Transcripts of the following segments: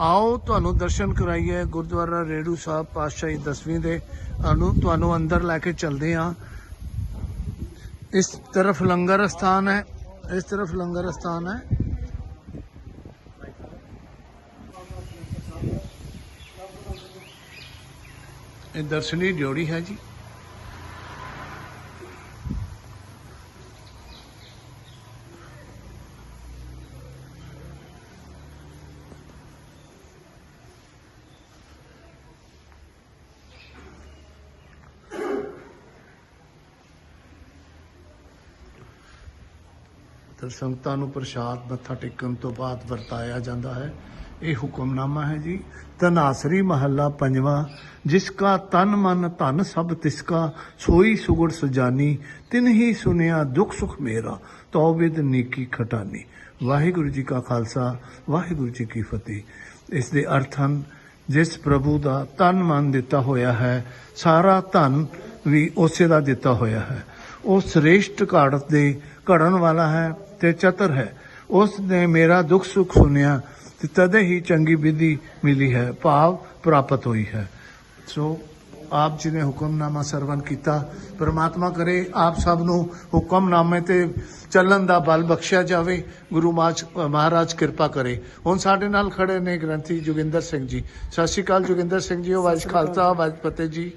ਆਓ ਤੁਹਾਨੂੰ ਦਰਸ਼ਨ ਕਰਾਈਏ ਗੁਰਦੁਆਰਾ ਰੇੜੂ ਸਾਹਿਬ ਪਾਤਸ਼ਾਹੀ ਦਸਵੀਂ ਦੇ। ਅਨੂ, ਤੁਹਾਨੂੰ ਅੰਦਰ ਲੈ ਕੇ ਚੱਲਦੇ ਹਾਂ। ਇਸ ਤਰਫ ਲੰਗਰ ਸਥਾਨ ਹੈ, ਇਸ ਤਰਫ ਲੰਗਰ ਸਥਾਨ ਹੈ। ਇਹ ਦਰਸ਼ਨੀ ਡਿਉੜੀ ਹੈ ਜੀ। ਤੇ ਸੰਗਤਾਂ ਨੂੰ ਪ੍ਰਸ਼ਾਦ ਮੱਥਾ ਟੇਕਣ ਤੋਂ ਬਾਅਦ ਵਰਤਾਇਆ ਜਾਂਦਾ ਹੈ। ਇਹ ਹੁਕਮਨਾਮਾ ਹੈ ਜੀ। ਤਨਾਸਰੀ ਮਹੱਲਾ ਪੰਜਵਾਂ, ਜਿਸ ਕਾ ਤਨ ਮਨ ਧਨ ਸਭ ਤਿਸ ਕਾ, ਸੋਈ ਸੁਗੜ ਸੁਜਾਨੀ, ਤਿਨ ਹੀ ਸੁਨਿਆ ਦੁਖ ਸੁਖ ਮੇਰਾ ਤੌਬਿਦ ਨੀਕੀ ਖਟਾਨੀ। ਵਾਹਿਗੁਰੂ ਜੀ ਕਾ ਖਾਲਸਾ, ਵਾਹਿਗੁਰੂ ਜੀ ਕੀ ਫਤਿਹ। ਇਸ ਦੇ ਅਰਥ ਹਨ, ਜਿਸ ਪ੍ਰਭੂ ਦਾ ਤਨ ਮਨ ਦਿੱਤਾ ਹੋਇਆ ਹੈ, ਸਾਰਾ ਧਨ ਵੀ ਉਸੇ ਦਾ ਦਿੱਤਾ ਹੋਇਆ ਹੈ। ਉਹ ਸ੍ਰੇਸ਼ਟ ਘਾੜਤ ਦੇ ਘੜਨ ਵਾਲਾ ਹੈ। ਤੇ ਚਤਰ ਹੈ। ਉਸ ਨੇ ਮੇਰਾ ਦੁੱਖ ਸੁੱਖ ਸੁਨਿਆ ਤੇ ਤਦੇ ਹੀ ਚੰਗੀ ਵਿਧੀ ਮਿਲੀ ਹੈ, ਭਾਵ ਪ੍ਰਾਪਤ ਹੋਈ ਹੈ। ਸੋ ਆਪ ਜੀ ਨੇ ਹੁਕਮਨਾਮਾ ਸਰਵਨ ਕੀਤਾ। ਪ੍ਰਮਾਤਮਾ ਕਰੇ ਆਪ ਸਭ ਨੂੰ ਹੁਕਮਨਾਮੇ ਤੇ ਚੱਲਣ ਦਾ ਬਲ ਬਖਸ਼ਿਆ ਜਾਵੇ। ਗੁਰੂ ਮਾਜ- ਮਹਾਰਾਜ ਕਿਰਪਾ ਕਰੇ। ਹੁਣ ਸਾਡੇ ਨਾਲ ਖੜੇ ਨੇ ਗ੍ਰੰਥੀ ਜੋਗਿੰਦਰ ਸਿੰਘ ਜੀ। ਸਤਿ ਸ਼੍ਰੀ ਅਕਾਲ ਜੋਗਿੰਦਰ ਸਿੰਘ ਜੀ ਵਾਜ ਖਾਲਸਾ ਵਾਜ ਫਤਿਹ ਜੀ।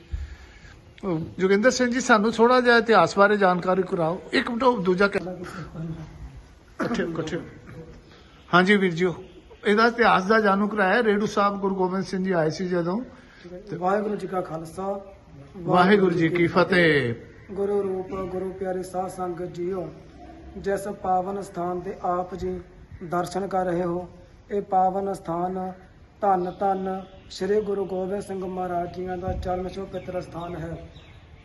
ਜੋਗਿੰਦਰ ਸਿੰਘ ਜੀ, ਸਾਨੂੰ ਥੋੜਾ ਜਿਹਾ ਇਤਿਹਾਸ ਬਾਰੇ ਜਾਣਕਾਰੀ ਕਰਾਓ। ਇੱਕ ਮਿੰਟ ਦੂਜਾ ਕਹਿ- ਇਕੱਠੇ ਇਕੱਠੇ। ਹਾਂਜੀ ਵੀਰ ਜੀ ਇਹਦਾ ਇਤਿਹਾਸ ਦਾ ਜਾਣੂ ਕਰਾਇਆ ਰੇਡੂ ਸਾਹਿਬ ਗੁਰੂ ਗੋਬਿੰਦ ਸਿੰਘ ਜੀ ਆਏ ਸੀ ਜਦੋਂ। ਤੇ ਵਾਹਿਗੁਰੂ ਜੀ ਕਾ ਖਾਲਸਾ। ਵਾਹਿਗੁਰੂ ਜੀ ਕੀ ਫਤਿਹ। ਗੁਰੂ ਰੂਪ ਗੁਰੂ ਪਿਆਰੇ ਸਾਧ ਸੰਗਤ ਜੀਓ ਜਿਸ ਪਾਵਨ ਸਥਾਨ ਦੇ ਆਪ ਜੀ ਦਰਸ਼ਨ ਕਰ ਰਹੇ ਹੋ ਇਹ ਪਾਵਨ ਸਥਾਨ ਧੰਨ ਧੰਨ ਸ੍ਰੀ ਗੁਰੂ ਗੋਬਿੰਦ ਸਿੰਘ ਮਹਾਰਾਜ ਜੀਆਂ ਦਾ ਚਰਨ ਛੋਹ ਪਿਤਰ ਸਥਾਨ ਹੈ।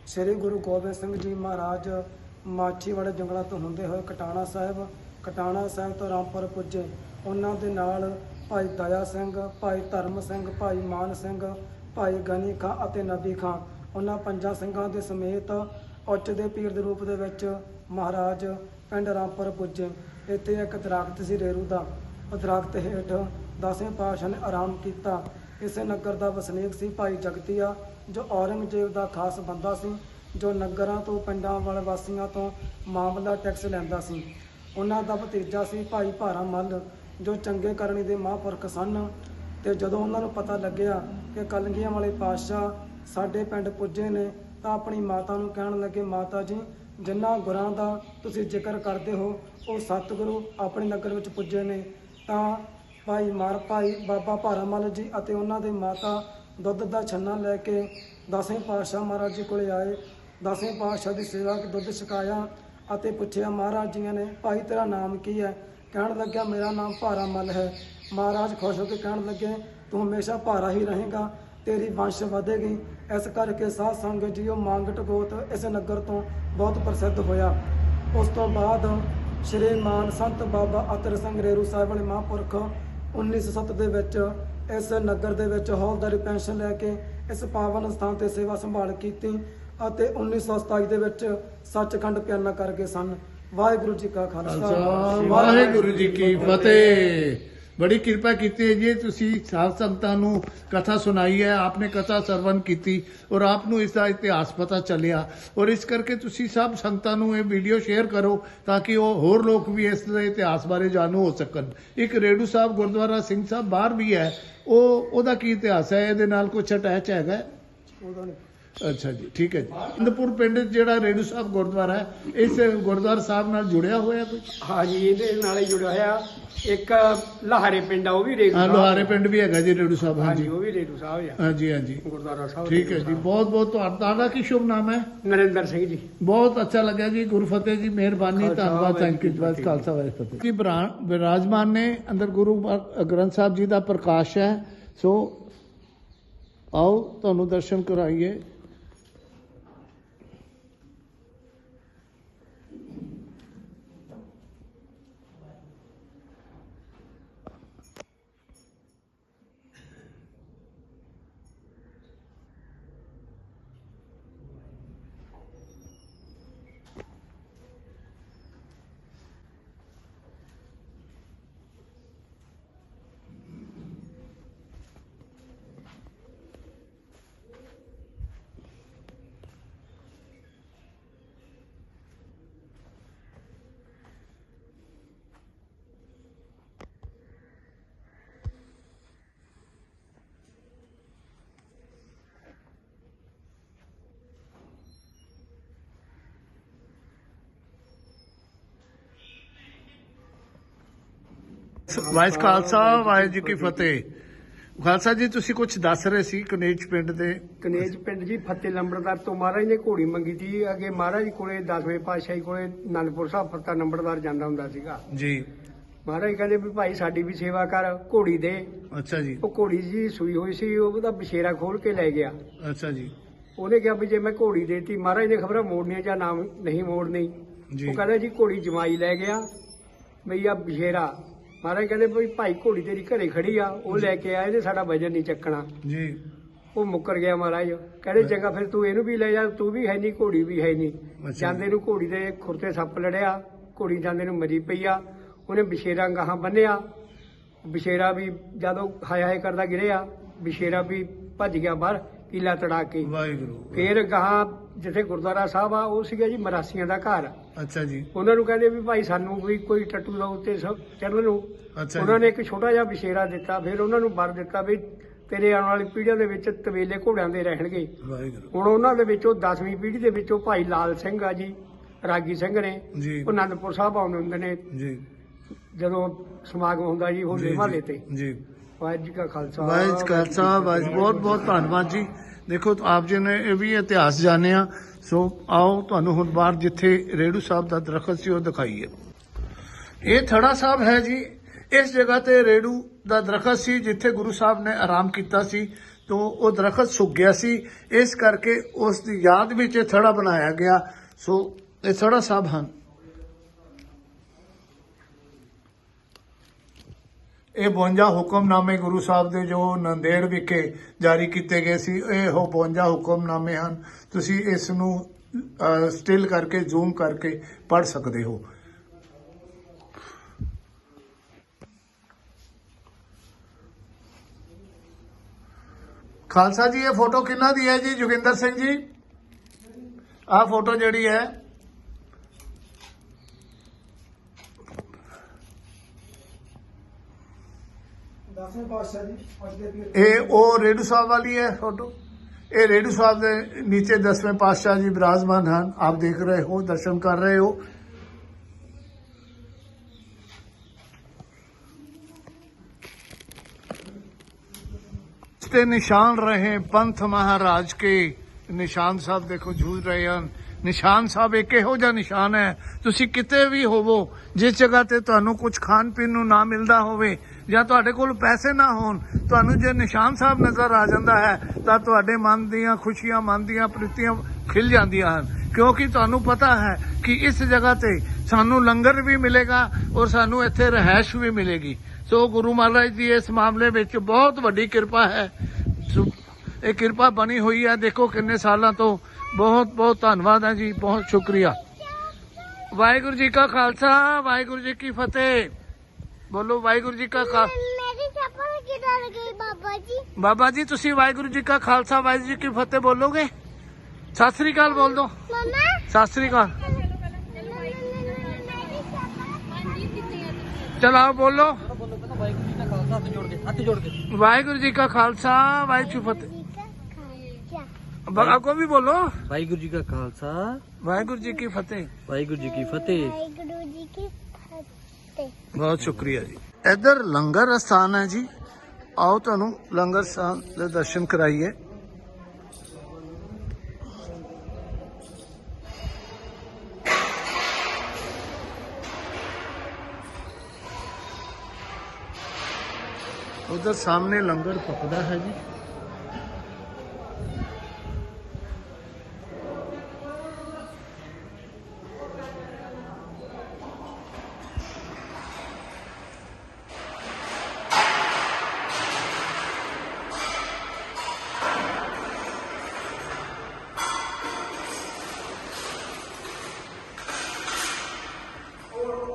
ਸ੍ਰੀ ਗੁਰੂ ਗੋਬਿੰਦ ਸਿੰਘ ਜੀ ਮਹਾਰਾਜ ਮਾਛੀਵਾੜੇ ਜੰਗਲਾਂ ਤੋਂ ਹੁੰਦੇ ਹੋਏ ਕਟਾਣਾ ਸਾਹਿਬ ਕਟਾਣਾ ਸਾਹਿਬ ਤੋਂ ਰਾਮਪੁਰ ਪੁੱਜੇ। ਉਹਨਾਂ ਦੇ ਨਾਲ ਭਾਈ ਦਇਆ ਸਿੰਘ, ਭਾਈ ਧਰਮ ਸਿੰਘ, ਭਾਈ ਮਾਨ ਸਿੰਘ, ਭਾਈ ਗਨੀ ਖਾਂ ਅਤੇ ਨਬੀ ਖਾਂ। ਉਹਨਾਂ ਪੰਜਾਂ ਸਿੰਘਾਂ ਦੇ ਸਮੇਤ ਉੱਚ ਦੇ ਪੀਰ ਦੇ ਰੂਪ ਦੇ ਵਿੱਚ ਮਹਾਰਾਜ ਪਿੰਡ ਰਾਮਪੁਰ ਪੁੱਜੇ। ਇੱਥੇ ਇੱਕ ਦਰਖਤ ਸੀ ਰੇਰੂ ਦਾ। ਉਹ ਦਰਖਤ ਹੇਠ ਦਸਵੇਂ ਪਾਤਸ਼ਾਹ ਨੇ ਆਰਾਮ ਕੀਤਾ। ਇਸੇ ਨਗਰ ਦਾ ਵਸਨੀਕ ਸੀ ਭਾਈ ਜਗਤੀਆ, ਜੋ ਔਰੰਗਜ਼ੇਬ ਦਾ ਖਾਸ ਬੰਦਾ ਸੀ, ਜੋ ਨਗਰਾਂ ਤੋਂ, ਪਿੰਡਾਂ ਵਾਲੇ ਵਾਸੀਆਂ ਤੋਂ ਮਾਮਲਾ ਟੈਕਸ ਲੈਂਦਾ ਸੀ। ਉਹਨਾਂ ਦਾ ਭਤੀਜਾ ਸੀ ਭਾਈ ਭਾਰਾ ਮੱਲ, ਜੋ ਚੰਗੇ ਕਰਨੀ ਦੇ ਮਹਾਂਪੁਰਖ ਸਨ। ਤੇ ਜਦੋਂ ਉਹਨਾਂ ਨੂੰ ਪਤਾ ਲੱਗਿਆ ਕਿ ਕਲਗੀਆਂ ਵਾਲੇ ਪਾਤਸ਼ਾਹ ਸਾਡੇ ਪਿੰਡ ਪੁੱਜੇ ਨੇ, ਤਾਂ ਆਪਣੀ ਮਾਤਾ ਨੂੰ ਕਹਿਣ ਲੱਗੇ, ਮਾਤਾ ਜੀ ਜਿਨ੍ਹਾਂ ਗੁਰਾਂ ਦਾ ਤੁਸੀਂ ਜ਼ਿਕਰ ਕਰਦੇ ਹੋ, ਉਹ ਸਤਿਗੁਰੂ ਆਪਣੇ ਨਗਰ ਵਿੱਚ ਪੁੱਜੇ ਨੇ। ਤਾਂ ਭਾਈ ਮਾਰ, ਭਾਈ ਬਾਬਾ ਭਾਰਾਮਲ ਜੀ ਅਤੇ ਉਹਨਾਂ ਦੇ ਮਾਤਾ ਦੁੱਧ ਦਾ ਛੰਨਾ ਲੈ ਕੇ ਦਸਵੇਂ ਪਾਤਸ਼ਾਹ ਮਹਾਰਾਜ ਜੀ ਕੋਲੇ ਆਏ। ਦਸਵੇਂ ਪਾਤਸ਼ਾਹ ਦੀ ਸੇਵਾ ਕੇ ਦੁੱਧ ਛਕਾਇਆ। ਅਤੇ ਪੁੱਛਿਆ, ਮਹਾਰਾਜ ਜੀਆਂ ਨੇ, ਭਾਈ ਤੇਰਾ ਨਾਮ ਕੀ ਹੈ? ਕਹਿਣ ਲੱਗਿਆ, ਮੇਰਾ ਨਾਮ ਭਾਰਾ ਭਾਰਾਮਲ ਹੈ। ਮਹਾਰਾਜ ਖੁਸ਼ ਹੋ ਕੇ ਕਹਿਣ ਲੱਗੇ, ਤੂੰ ਹਮੇਸ਼ਾ ਭਾਰਾ ਹੀ ਰਹੇਗਾ, ਤੇਰੀ ਵੰਸ਼ ਵਧੇਗੀ। ਇਸ ਕਰਕੇ ਸਾਧ ਸੰਗਤ ਜੀਓ ਮੰਗਟ ਗੋਤ ਇਸ ਨਗਰ ਤੋਂ ਬਹੁਤ ਪ੍ਰਸਿੱਧ ਹੋਇਆ। ਉਸ ਤੋਂ ਬਾਅਦ ਸ੍ਰੀ ਮਾਨ ਸੰਤ ਬਾਬਾ ਅਤਰ ਸਿੰਘ ਰੇਰੂ ਸਾਹਿਬ ਵਾਲੇ ਮਹਾਂਪੁਰਖ 1907 ਦੇ ਵਿੱਚ ਇਸ ਨਗਰ ਦੇ ਵਿੱਚ ਹੌਲਦਾਰੀ ਪੈਨਸ਼ਨ ਲੈ ਕੇ ਇਸ ਪਾਵਨ ਸਥਾਨ ਤੇ ਸੇਵਾ ਸੰਭਾਲ ਕੀਤੀ। ਅਤੇ 1927 ਦੇ ਵਿੱਚ ਸੱਚਖੰਡ ਪਿਆਨਾ ਕਰ ਗਏ ਸਨ। ਵਾਹਿਗੁਰੂ ਜੀ ਕਾ ਖਾਲਸਾ। ਵਾਹਿਗੁਰੂ ਜੀ ਕੀ ਫਤਿਹ। ਬੜੀ ਕਿਰਪਾ ਕੀਤੀ ਹੈ ਜੀ ਤੁਸੀਂ ਸਾਧ ਸੰਗਤਾਂ ਨੂੰ ਕਥਾ ਸੁਣਾਈ ਹੈ ਆਪਨੇ ਕਥਾ ਸਰਵਨ ਕੀਤੀ ਔਰ ਆਪ ਨੂੰ ਇਸ ਦਾ ਇਤਿਹਾਸ ਪਤਾ ਚੱਲਿਆ। ਔਰ ਇਸ ਕਰਕੇ ਤੁਸੀਂ ਸਭ ਸੰਗਤਾਂ ਨੂੰ ਇਹ ਵੀਡੀਓ ਸ਼ੇਅਰ ਕਰੋ ਤਾਂ ਕਿ ਉਹ ਹੋਰ ਲੋਕ ਵੀ ਇਸ ਦੇ ਇਤਿਹਾਸ ਬਾਰੇ ਜਾਣੂ ਹੋ ਸਕਣ। ਇੱਕ ਰੇਡੂ ਸਾਹਿਬ ਗੁਰਦੁਆਰਾ ਸਿੰਘ ਸਾਹਿਬ ਬਾਹਰ ਵੀ ਹੈ। ਉਹ ਉਹਦਾ ਕੀ ਇਤਿਹਾਸ ਹੈ? ਇਹਦੇ ਨਾਲ ਕੁਝ ਅਟੈਚ ਹੈਗਾ ਉਹਦਾ ਨਹੀਂ। ਅੱਛਾ ਜੀ ਠੀਕ ਹੈ ਜੀ। ਇੰਦਪੁਰ ਪਿੰਡ ਜਿਹੜਾ ਰੇਡੂ ਸਾਹਿਬ ਗੁਰਦੁਆਰਾ ਹੈ ਇਸ ਗੁਰਦੁਆਰਾ ਸਾਹਿਬ ਨਾਲ ਜੁੜਿਆ ਹੋਇਆ ਕੋਈ? ਹਾਂਜੀ ਇਹਦੇ ਨਾਲ ਹੀ ਜੁੜਿਆ ਹੋਇਆ। ਇੱਕ ਲਹਾਰੇ ਪਿੰਡ ਆ ਉਹ ਵੀ ਰੇਡੂ ਹਾਂ ਸਾਹਿਬ। ਲੋਹਾਰੇ ਪਿੰਡ ਵੀ ਹੈਗਾ ਜੀ ਰੇਡੂ ਸਾਹਿਬ ਹਾਂਜੀ ਹਾਂਜੀ। ਉਹ ਵੀ ਰੇਡੂ ਸਾਹਿਬ ਆ। ਹਾਂਜੀ ਹਾਂਜੀ। ਗੁਰਦੁਆਰਾ ਸਾਹਿਬ ਠੀਕ ਹੈ ਜੀ। ਬਹੁਤ ਬਹੁਤ ਤੁਹਾਡਾ ਕੀ ਸ਼ੁਭ ਨਾਮ ਹੈ? ਨਰਿੰਦਰ ਸਿੰਘ ਜੀ। ਬਹੁਤ ਅੱਛਾ ਲੱਗਿਆ ਜੀ ਗੁਰਫਤਿਹ ਜੀ ਮਿਹਰਬਾਨੀ ਧੰਨਵਾਦ ਥੈਂਕ ਯੂ ਜੀ ਖਾਲਸਾ ਵਾਹਿਗੁਰੂ ਫਤਿਹ। ਜੀ ਬਰਾ- ਵਿਰਾਜਮਾਨ ਨੇ ਅੰਦਰ ਗੁਰੂ ਗ੍ਰੰਥ ਸਾਹਿਬ ਜੀ ਦਾ ਪ੍ਰਕਾਸ਼ ਹੈ। ਸੋ ਆਓ ਤੁਹਾਨੂੰ ਦਰਸ਼ਨ ਕਰਾਈਏ। ਵਾਹਿਸ ਖਾਲਸਾ ਵਾਹਿਗੁਰੂ ਜੀ ਕੀ ਫਤਿਹ। ਖਾਲਸਾ ਜੀ ਤੁਸੀਂ ਕੁਝ ਦੱਸ ਰਹੇ ਸੀ ਕਨੇਜ ਪਿੰਡ ਦੇ? ਕਨੇਜ ਪਿੰਡ ਜੀ ਫਤਿਹ ਲੰਬੜਦਾਰ ਤੋਂ ਮਹਾਰਾਜ ਨੇ ਘੋੜੀ ਮੰਗੀ ਸੀ। ਅੱਗੇ ਮਹਾਰਾਜ ਕੋਲੇ 10ਵੇਂ ਪਾਤਸ਼ਾਹੀ ਕੋਲੇ ਅਨੰਦਪੁਰ ਸਾਹਿਬ ਫਤਿਹ ਨੰਬੜਦਾਰ ਜਾਂਦਾ ਹੁੰਦਾ ਸੀਗਾ। ਜੀ। ਮਹਾਰਾਜ ਕਹਿੰਦੇ ਵੀ ਭਾਈ ਸਾਡੀ ਵੀ ਸੇਵਾ ਕਰ ਘੋੜੀ ਦੇ। ਅੱਛਾ ਜੀ। ਉਹ ਘੋੜੀ ਜੀ ਸੂਈ ਹੋਈ ਸੀ ਉਹਦਾ ਬਸ਼ੇਰਾ ਖੋਲ ਕੇ ਲੈ ਗਿਆ। ਅੱਛਾ ਜੀ। ਉਹਨੇ ਕਿਹਾ ਵੀ ਜੇ ਮੈਂ ਘੋੜੀ ਦੇਤੀ ਮਹਾਰਾਜ ਨੇ ਖਬਰਾਂ ਮੋੜਨੀ ਆ ਜਾਂ ਨਾ ਨਹੀਂ ਮੋੜਨੀ। ਉਹ ਕਹਿੰਦਾ ਜੀ ਘੋੜੀ ਜਮਾਈ ਲੈ ਗਿਆ ਬਈ ਆ ਬਸ਼ੇਰਾ ਮਹਾਰਾਜ ਕਹਿੰਦੇ ਵੀ ਭਾਈ ਘੋੜੀ ਤੇਰੀ ਘਰੇ ਖੜੀ ਆ ਉਹ ਲੈ ਕੇ ਆਇਆ ਇਹਨੇ ਸਾਡਾ ਵਜਨ ਨਹੀਂ ਚੱਕਣਾ। ਜੀ। ਉਹ ਮੁੱਕਰ ਗਿਆ ਮਹਾਰਾਜ। ਕਹਿੰਦੇ ਚੰਗਾ ਫਿਰ ਤੂੰ ਇਹਨੂੰ ਵੀ ਲੈ ਜਾ ਤੂੰ ਵੀ ਹੈ ਨਹੀਂ ਘੋੜੀ ਵੀ ਹੈ ਨਹੀਂ। ਜਾਂਦੇ ਨੂੰ ਘੋੜੀ ਦੇ ਖੁਰਤੇ ਸੱਪ ਲੜਿਆ ਘੋੜੀ ਜਾਂਦੇ ਨੂੰ ਮਰੀ ਪਈ ਆ। ਉਹਨੇ ਬਸ਼ੇਰਾ ਗਾਹਾਂ ਬੰਨਿਆ। ਬਸ਼ੇਰਾ ਵੀ ਜਦੋਂ ਹਾਏ ਹਾਏ ਕਰਦਾ ਗਿਰਿਆ ਬਸ਼ੇਰਾ ਵੀ ਭੱਜ ਗਿਆ ਬਾਹਰ ਕੀਲਾ ਤੜਾ ਕੇ। ਵਾਹਿਗੁਰੂ। ਫੇਰ ਗਾਹਾਂ ਜਿੱਥੇ ਗੁਰਦੁਆਰਾ ਸਾਹਿਬ ਆ ਉਹ ਸੀਗਾ ਜੀ ਮਰਾਸੀਆਂ ਦਾ ਘਰ। ਅੱਛਾ ਜੀ। ਉਹਨਾਂ ਨੂੰ ਕਹਿੰਦੇ ਵੀ ਭਾਈ ਸਾਨੂੰ ਵੀ ਕੋਈ ਟੱਟੂ ਦਾ ਉੱਤੇ ਸ- ਚੜ੍ਹਨ ਨੂੰ। ਅੱਛਾ ਉਹਨਾਂ ਨੇ ਇੱਕ ਛੋਟਾ ਜਿਹਾ ਬਸ਼ੇਰਾ ਦਿੱਤਾ ਫਿਰ ਉਹਨਾਂ ਨੂੰ ਵਰ ਦਿੱਤਾ ਵੀ ਤੇਰੇ ਆਉਣ ਵਾਲੀ ਪੀੜ੍ਹੀਆਂ ਦੇ ਵਿੱਚ ਤਵੇਲੇ ਘੋੜਿਆਂ ਦੇ ਰਹਿਣਗੇ। ਵਾਹਿਗੁਰੂ। ਹੁਣ ਉਹਨਾਂ ਦੇ ਵਿੱਚੋਂ 10ਵੀਂ ਪੀੜ੍ਹੀ ਦੇ ਵਿੱਚੋਂ ਭਾਈ ਲਾਲ ਸਿੰਘ ਆ ਜੀ ਰਾਗੀ ਸਿੰਘ ਨੇ। ਜੀ। ਉਹ ਅਨੰਦਪੁਰ ਸਾਹਿਬ ਆਉਂਦੇ ਹੁੰਦੇ ਨੇ। ਜੀ। ਜਦੋਂ ਸਮਾਗਮ ਹੁੰਦਾ ਜੀ ਜੀ, ਮਹੱਲੇ ਤੇ। ਜੀ। ਵਾਹਿਗੁਰੂ ਜੀ ਕਾ ਖਾਲਸਾ। ਵਾਹਿਗੁਰੂ ਜੀ ਕਾ ਖਾਲਸਾ। ਵਾਹਿਗੁਰੂ ਬਹੁਤ ਬਹੁਤ ਧੰਨਵਾਦ ਜੀ ਦੇਖੋ, ਆਪ ਜੀ ਨੇ ਇਹ ਵੀ ਇਤਿਹਾਸ ਜਾਣਿਆ, ਸੋ ਆਓ ਤੁਹਾਨੂੰ ਹੁਣ ਬਾਹਰ ਜਿੱਥੇ ਰੇੜੂ ਸਾਹਿਬ ਦਾ ਦਰਖਤ ਸੀ ਉਹ ਦਿਖਾਈਏ। ਇਹ ਥੜਾ ਸਾਹਿਬ ਹੈ ਜੀ, ਇਸ ਜਗ੍ਹਾ ਤੇ ਰੇੜੂ ਦਾ ਦਰਖਤ ਸੀ, ਜਿੱਥੇ ਗੁਰੂ ਸਾਹਿਬ ਨੇ ਆਰਾਮ ਕੀਤਾ ਸੀ, ਤੋਂ ਉਹ ਦਰਖਤ ਸੁੱਕ ਗਿਆ ਸੀ। ਇਸ ਕਰਕੇ ਉਸ ਦੀ ਯਾਦ ਵਿੱਚ ਇਹ ਥੜਾ ਬਣਾਇਆ ਗਿਆ, ਸੋ ਇਹ ਥੜਾ ਸਾਹਿਬ ਹਨ। ਇਹ 52 ਹੁਕਮਨਾਮੇ ਗੁਰੂ ਸਾਹਿਬ ਦੇ ਜੋ ਨੰਦੇੜ ਵਿਖੇ ਜਾਰੀ ਕੀਤੇ ਗਏ ਸੀ, ਇਹ ਉਹ 52 ਹੁਕਮਨਾਮੇ ਹਨ। ਤੁਸੀਂ ਇਸ ਨੂੰ ਸਟਿਲ ਕਰਕੇ ਜ਼ੂਮ ਕਰਕੇ ਪੜ ਸਕਦੇ ਹੋ। ਖਾਲਸਾ ਜੀ, ਇਹ ਫੋਟੋ ਕਿਹਨਾਂ ਦੀ ਹੈ ਜੀ, ਜੋਗਿੰਦਰ ਸਿੰਘ ਜੀ? ਆਹ ਫੋਟੋ ਜਿਹੜੀ ਹੈ ਦਸਵੇਂ ਪਾਤਸ਼ਾਹ ਜੀ ਅੱਜ ਦੇ ਇਹ ਉਹ ਰੇਡੂ ਸਾਹਿਬ ਵਾਲੀ ਹੈ ਫੋਟੋ। ਇਹ ਰੇਡੂ ਸਾਹਿਬ ਦੇ ਨੀਚੇ ਦਸਵੇਂ ਪਾਤਸ਼ਾਹ ਜੀ ਬਿਰਾਜਮਾਨ ਹਨ। ਆਪ ਦੇਖ ਰਹੇ ਹੋ, ਦਰਸ਼ਨ ਕਰ ਰਹੇ ਹੋ। ਤੇ ਨਿਸ਼ਾਨ ਰਹੇ ਪੰਥ ਮਹਾਰਾਜ ਕੇ। ਨਿਸ਼ਾਨ ਸਾਹਿਬ ਦੇਖੋ ਜੂਝ ਰਹੇ ਹਨ। ਨਿਸ਼ਾਨ ਸਾਹਿਬ ਇੱਕ ਇਹੋ ਜਿਹਾ ਨਿਸ਼ਾਨ ਹੈ, ਤੁਸੀਂ ਕਿਤੇ ਵੀ ਹੋਵੋ, ਜਿਸ ਜਗ੍ਹਾ ਤੇ ਤੁਹਾਨੂੰ ਕੁਝ ਖਾਣ ਪੀਣ ਨੂੰ ਨਾ ਮਿਲਦਾ ਹੋਵੇ ਜਾਂ ਤੁਹਾਡੇ ਕੋਲ ਪੈਸੇ ਨਾ ਹੋਣ, ਤੁਹਾਨੂੰ ਜੇ ਨਿਸ਼ਾਨ ਸਾਹਿਬ ਨਜ਼ਰ ਆ ਜਾਂਦਾ ਹੈ, ਤਾਂ ਤੁਹਾਡੇ ਮਨ ਦੀਆਂ ਖੁਸ਼ੀਆਂ, ਮਨ ਦੀਆਂ ਪ੍ਰੀਤੀਆਂ ਖਿਲ ਜਾਂਦੀਆਂ ਹਨ। ਕਿਉਂਕਿ ਤੁਹਾਨੂੰ ਪਤਾ ਹੈ ਕਿ ਇਸ ਜਗ੍ਹਾ ਤੇ ਸਾਨੂੰ ਲੰਗਰ ਵੀ ਮਿਲੇਗਾ ਔਰ ਸਾਨੂੰ ਇੱਥੇ ਰਹਿائش ਵੀ ਮਿਲੇਗੀ। ਸੋ ਗੁਰੂ ਮਹਾਰਾਜ ਦੀ ਇਸ ਮਾਮਲੇ ਵਿੱਚ ਬਹੁਤ ਵੱਡੀ ਕਿਰਪਾ ਹੈ। ਇਹ ਕਿਰਪਾ ਬਣੀ ਹੋਈ ਹੈ। ਦੇਖੋ ਕਿੰਨੇ ਸਾਲਾਂ ਤੋਂ ਬਹੁਤ ਬਹੁਤ ਧੰਨਵਾਦ ਹੈ ਜੀ, ਬਹੁਤ ਸ਼ੁਕਰੀਆ। ਵਾਹਿਗੁਰੂ ਜੀ ਕਾ ਖਾਲਸਾ, ਵਾਹਿਗੁਰੂ ਜੀ ਕੀ ਫਤਿਹ। ਬੋਲੋ ਵਾਹਿਗੁਰੂ ਜੀ ਕਾ ਖਾ मेरी चप्पल किधर गई बाबा जी ਬਾਬਾ ਜੀ ਤੁਸੀਂ ਵਾਹਿਗੁਰੂ ਜੀ ਕਾ ਖਾਲਸਾ ਵਾਹਿਗੁਰੂ ਜੀ ਕੀ ਫਤਿਹ ਬੋਲੋਗੇ ਸਤਿ ਸ੍ਰੀ ਅਕਾਲ ਬੋਲ ਦੋ मम्मा ਸਤਿ ਸ੍ਰੀ ਅਕਾਲ मेरी चप्पल ਚਲਾਓ ਬੋਲੋ ਹੱਥ ਜੋੜ ਕੇ ਹੱਥ ਜੋੜ ਕੇ ਵਾਹਿਗੁਰੂ ਜੀ ਕਾ ਖਾਲਸਾ ਵਾਹਿਗੁਰੂ ਜੀ ਕੀ ਫਤਿਹ क्या ਬਗਾ ਕੋ ਵੀ ਬੋਲੋ ਵਾਹਿਗੁਰੂ ਜੀ ਕਾ ਖਾਲਸਾ ਵਾਹਿਗੁਰੂ ਜੀ ਕੀ ਫਤਿਹ ਵਾਹਿਗੁਰੂ ਜੀ ਕੀ ਫਤਿਹ वाहिगुरु जी की ਤੇ। ਬਹੁਤ ਸ਼ੁਕਰੀਆ ਜੀ। ਇਧਰ ਲੰਗਰ ਸਥਾਨ ਹੈ ਜੀ। ਆਓ ਤੁਹਾਨੂੰ ਲੰਗਰ ਸਥਾਨ ਦੇ ਦਰਸ਼ਨ ਕਰਾਈਏ। ਉਧਰ ਸਾਹਮਣੇ ਲੰਗਰ ਪਕਦਾ ਹੈ ਜੀ।